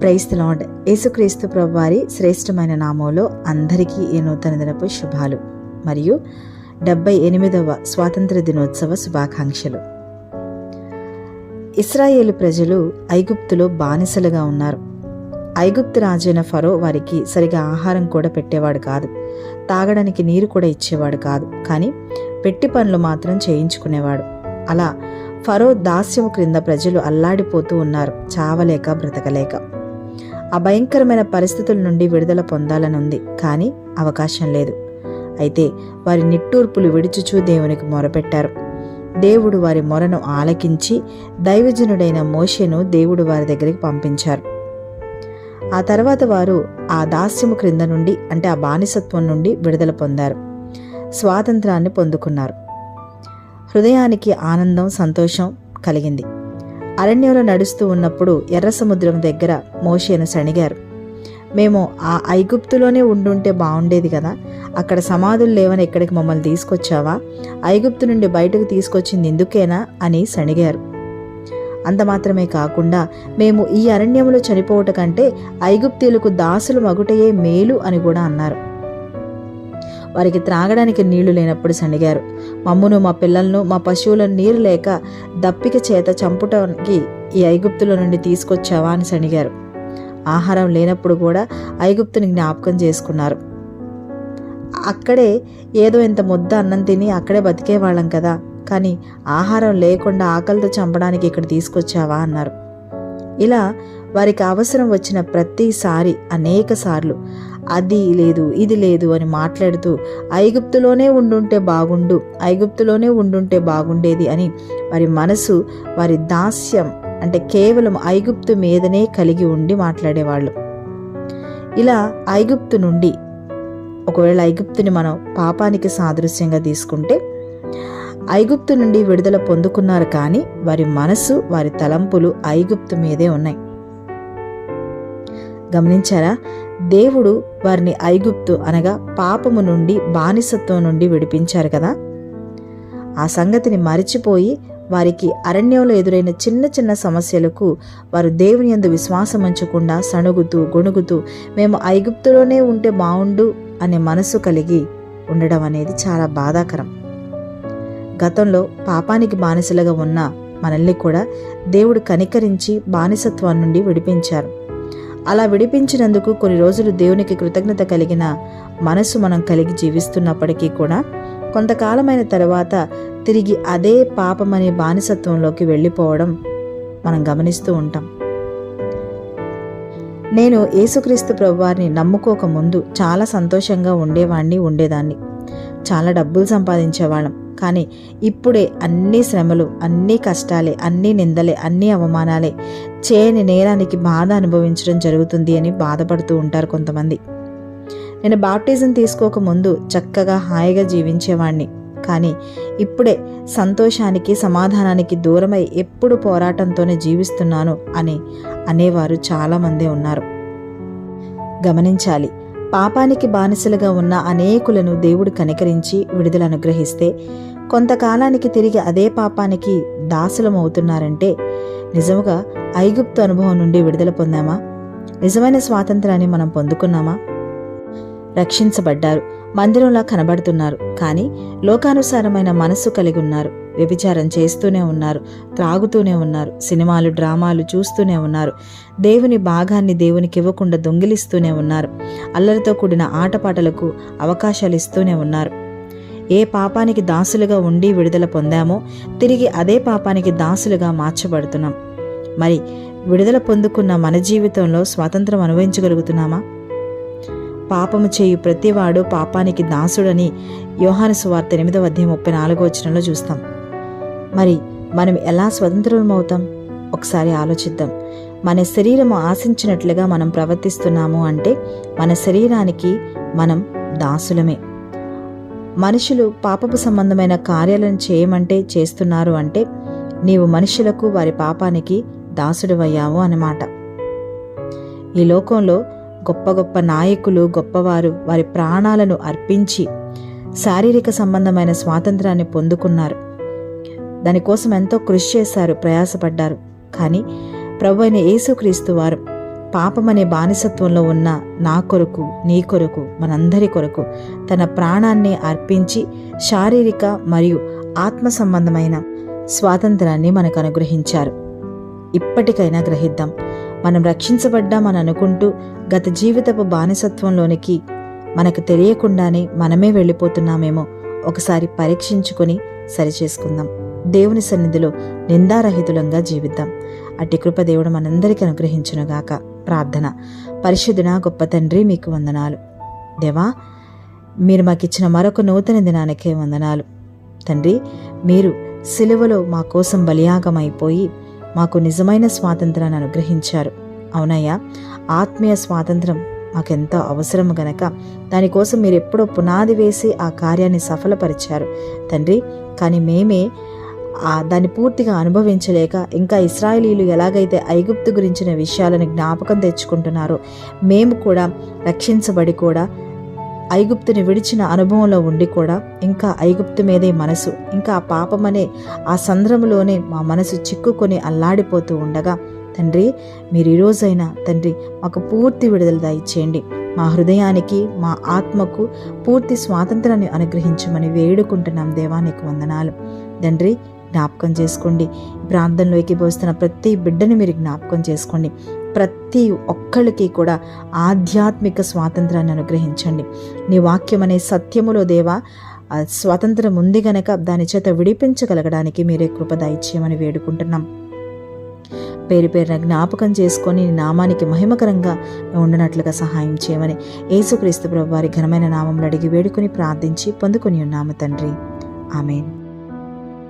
Price lord యేసుక్రీస్తు ప్రభువారి శ్రేష్టమైన నామంలో అందరికీ ఈ నూతన దినపు శుభాలు మరియు డెబ్బై ఎనిమిదవ స్వాతంత్ర దినోత్సవ శుభాకాంక్షలు. ఇస్రాయేలు ప్రజలు ఐగుప్తులో బానిసలుగా ఉన్నారు. ఐగుప్తు రాజైన ఫరో వారికి సరిగా ఆహారం కూడా పెట్టేవాడు కాదు. తాగడానికి నీరు కూడా ఇచ్చేవాడు కాదు. కానీ పెట్టి పనులు మాత్రం చేయించుకునేవాడు. అలా ఫరో దాస్యం క్రింద ప్రజలు అల్లాడిపోతూ ఉన్నారు. చావలేక బ్రతకలేక. ఆ భయంకరమైన పరిస్థితుల నుండి విడుదల పొందాలనుంది కానీ అవకాశం లేదు. అయితే వారి నిట్టూర్పులు విడుచుచూ దేవునికి మొరపెట్టారు. దేవుడు వారి మొరను ఆలకించి దైవజనుడైన మోషేను దేవుడు వారి దగ్గరికి పంపించారు. ఆ తర్వాత వారు ఆ దాస్యము క్రింద నుండి అంటే ఆ బానిసత్వం నుండి విడుదల పొందారు. స్వాతంత్రాన్ని పొందుకున్నారు. హృదయానికి ఆనందం సంతోషం కలిగింది. అరణ్యంలో నడుస్తూ ఉన్నప్పుడు ఎర్ర సముద్రం దగ్గర మోషేను సణిగారు. మేము ఆ ఐగుప్తులోనే ఉండుంటే బాగుండేది కదా. అక్కడ సమాధులు లేవని ఎక్కడికి మమ్మల్ని తీసుకొచ్చావా? ఐగుప్తు నుండి బయటకు తీసుకొచ్చింది ఎందుకేనా? అని సణిగారు. అంత మాత్రమే కాకుండా మేము ఈ అరణ్యంలో చనిపోవట కంటే ఐగుప్తీయులకు దాసులు మగుటయే మేలు అని కూడా అన్నారు. వారికి త్రాగడానికి నీళ్ళు లేనప్పుడు సణిగారు. మమ్మును మా పిల్లలను మా పశువులను నీరు లేక దప్పిక చేత చంపుటానికి ఈ ఐగుప్తుల నుండి తీసుకొచ్చావా అని సణిగారు. ఆహారం లేనప్పుడు కూడా ఐగుప్తుని జ్ఞాపకం చేసుకున్నారు. అక్కడే ఏదో ఇంత ముద్ద అన్నం తిని అక్కడే బతికేవాళ్ళం కదా కానీ ఆహారం లేకుండా ఆకలితో చంపడానికి ఇక్కడ తీసుకొచ్చావా అన్నారు. ఇలా వారికి అవసరం వచ్చిన ప్రతిసారి అనేక సార్లు అది లేదు ఇది లేదు అని మాట్లాడుతూ ఐగుప్తులోనే ఉండుంటే బాగుండు ఐగుప్తులోనే ఉండుంటే బాగుండేది అని. వారి మనసు వారి దాస్యం అంటే కేవలం ఐగుప్తు మీదనే కలిగి ఉండి మాట్లాడేవాళ్ళు. ఇలా ఐగుప్తు నుండి ఒకవేళ ఐగుప్తుని మనం పాపానికి సాదృశ్యంగా తీసుకుంటే ఐగుప్తు నుండి విడుదల పొందుకున్నారు కానీ వారి మనసు వారి తలంపులు ఐగుప్తు మీదే ఉన్నాయి. గమనించారా? దేవుడు వారిని ఐగుప్తు అనగా పాపము నుండి బానిసత్వం నుండి విడిపించారు కదా. ఆ సంగతిని మరిచిపోయి వారికి అరణ్యంలో ఎదురైన చిన్న చిన్న సమస్యలకు వారు దేవుని యందు విశ్వాసం ఉంచకుండా సణుగుతూ గొణుగుతూ మేము ఐగుప్తులోనే ఉంటే బావుండు అనే మనసు కలిగి ఉండడం అనేది చాలా బాధాకరం. గతంలో పాపానికి బానిసలుగా ఉన్న మనల్ని కూడా దేవుడు కనికరించి బానిసత్వం నుండి విడిపించారు. అలా విడిపించినందుకు కొన్ని రోజులు దేవునికి కృతజ్ఞత కలిగిన మనసు మనం కలిగి జీవిస్తున్నప్పటికీ కూడా కొంతకాలమైన తర్వాత తిరిగి అదే పాపమనే బానిసత్వంలోకి వెళ్ళిపోవడం మనం గమనిస్తూ ఉంటాం. నేను యేసుక్రీస్తు ప్రభువారిని నమ్ముకోక ముందు చాలా సంతోషంగా ఉండేవాణ్ణి ఉండేదాన్ని. చాలా డబ్బులు సంపాదించేవాళ్ళం. కానీ ఇప్పుడే అన్ని శ్రమలు అన్ని కష్టాలే అన్ని నిందలే అన్ని అవమానాలే చేయని నేరానికి బాధ అనుభవించడం జరుగుతుంది అని బాధపడుతూ ఉంటారు కొంతమంది. నేను బాప్టిజం తీసుకోక ముందు చక్కగా హాయిగా జీవించేవాణ్ణి. కానీ ఇప్పుడే సంతోషానికి సమాధానానికి దూరమై ఎప్పుడు పోరాటంతోనే జీవిస్తున్నాను అని అనేవారు చాలామందే ఉన్నారు. గమనించాలి పాపానికి బానిసలుగా ఉన్న అనేకులను దేవుడు కనికరించి విడుదల అనుగ్రహిస్తే కొంతకాలానికి తిరిగి అదే పాపానికి దాసులమవుతున్నారంటే నిజముగా ఐగుప్తు అనుభవం నుండి విడుదల పొందామా? నిజమైన స్వాతంత్రాన్ని మనం పొందుకున్నామా? రక్షించబడ్డారు. మందిరంలా కనబడుతున్నారు. కానీ లోకానుసారమైన మనస్సు కలిగి ఉన్నారు. వ్యభిచారం చేస్తూనే ఉన్నారు. త్రాగుతూనే ఉన్నారు. సినిమాలు డ్రామాలు చూస్తూనే ఉన్నారు. దేవుని భాగాన్ని దేవునికి ఇవ్వకుండా దొంగిలిస్తూనే ఉన్నారు. అల్లరితో కూడిన ఆటపాటలకు అవకాశాలు ఇస్తూనే ఉన్నారు. ఏ పాపానికి దాసులుగా ఉండి విడుదల పొందామో తిరిగి అదే పాపానికి దాసులుగా మార్చబడుతున్నాం. మరి విడుదల పొందుకున్న మన జీవితంలో స్వాతంత్రం అనుభవించగలుగుతున్నామా? పాపము చేయు ప్రతివాడు పాపానికి దాసుడని యోహాను సువార్త ఎనిమిదవ అధ్యాయం ముప్పై నాలుగో వచనంలో చూస్తాం. మరి మనం ఎలా స్వతంత్రమవుతాం ఒకసారి ఆలోచిద్దాం. మన శరీరము ఆశించినట్లుగా మనం ప్రవర్తిస్తున్నాము అంటే మన శరీరానికి మనం దాసులమే. మనుషులు పాపపు సంబంధమైన కార్యాలను చేయమంటే చేస్తున్నారు అంటే నీవు మనుషులకు వారి పాపానికి దాసుడివయ్యావు అన్నమాట. ఈ లోకంలో గొప్ప గొప్ప నాయకులు గొప్పవారు వారి ప్రాణాలను అర్పించి శారీరక సంబంధమైన స్వాతంత్రాన్ని పొందుకున్నారు. దానికోసం ఎంతో కృషి చేశారు ప్రయాసపడ్డారు. కానీ ప్రభు అయిన యేసుక్రీస్తు వారు పాపమనే బానిసత్వంలో ఉన్న నా కొరకు నీ కొరకు మనందరి కొరకు తన ప్రాణాన్ని అర్పించి శారీరక మరియు ఆత్మ సంబంధమైన స్వాతంత్రాన్ని మనకు అనుగ్రహించారు. ఇప్పటికైనా గ్రహిద్దాం. మనం రక్షించబడ్డామని అనుకుంటూ గత జీవితపు బానిసత్వంలోనికి మనకు తెలియకుండానే మనమే వెళ్ళిపోతున్నామేమో ఒకసారి పరీక్షించుకొని సరిచేసుకుందాం. దేవుని సన్నిధిలో నిందారహితులంగా జీవిద్దాం. అట్టి కృప దేవుడు మనందరికీ అనుగ్రహించునుగాక. ప్రార్థన. పరిశుద్ధున గొప్ప తండ్రి మీకు వందనాలు. దేవా మీరు మాకిచ్చిన మరొక నూతన దినానికే వందనాలు. తండ్రి మీరు సిలువలో మా కోసం బలియాగమైపోయి మాకు నిజమైన స్వాతంత్రాన్ని అనుగ్రహించారు. అవునయ్యా ఆత్మీయ స్వాతంత్రం మాకెంతో అవసరం గనక దానికోసం మీరు ఎప్పుడో పునాది వేసి ఆ కార్యాన్ని సఫలపరిచారు. తండ్రి కానీ మేమే దాన్ని పూర్తిగా అనుభవించలేక ఇంకా ఇస్రాయలీలు ఎలాగైతే ఐగుప్తు గురించిన విషయాలను జ్ఞాపకం తెచ్చుకుంటున్నారో మేము కూడా రక్షించబడి కూడా ఐగుప్తుని విడిచిన అనుభవంలో ఉండి కూడా ఇంకా ఐగుప్తు మీదే మనసు ఇంకా ఆ పాపమనే ఆ సంద్రములోనే మా మనసు చిక్కుకొని అల్లాడిపోతూ ఉండగా తండ్రి మీరు ఈరోజైనా తండ్రి మాకు పూర్తి విడుదల దయచేయండి. మా హృదయానికి మా ఆత్మకు పూర్తి స్వాతంత్రాన్ని అనుగ్రహించమని వేడుకుంటున్నాం దేవానికి వందనాలు. తండ్రి జ్ఞాపకం చేసుకోండి. ప్రాంతంలోకి పోస్తున్న ప్రతి బిడ్డను మీరు జ్ఞాపకం చేసుకోండి. ప్రతి ఒక్కళ్ళకి కూడా ఆధ్యాత్మిక స్వాతంత్రాన్ని అనుగ్రహించండి. నీ వాక్యం అనే సత్యములో దేవా స్వాతంత్రం ఉంది గనక దాని చేత విడిపించగలగడానికి మీరే కృప దయచేయమని వేడుకుంటున్నాం. పేరు పేరున జ్ఞాపకం చేసుకొని నీ నామానికి మహిమకరంగా ఉండనట్లుగా సహాయం చేయమని యేసుక్రీస్తు ప్రభు వారి ఘనమైన నామంలో అడిగి వేడుకొని ప్రార్థించి పొందుకొని ఉన్నాము తండ్రి. ఆమెన్.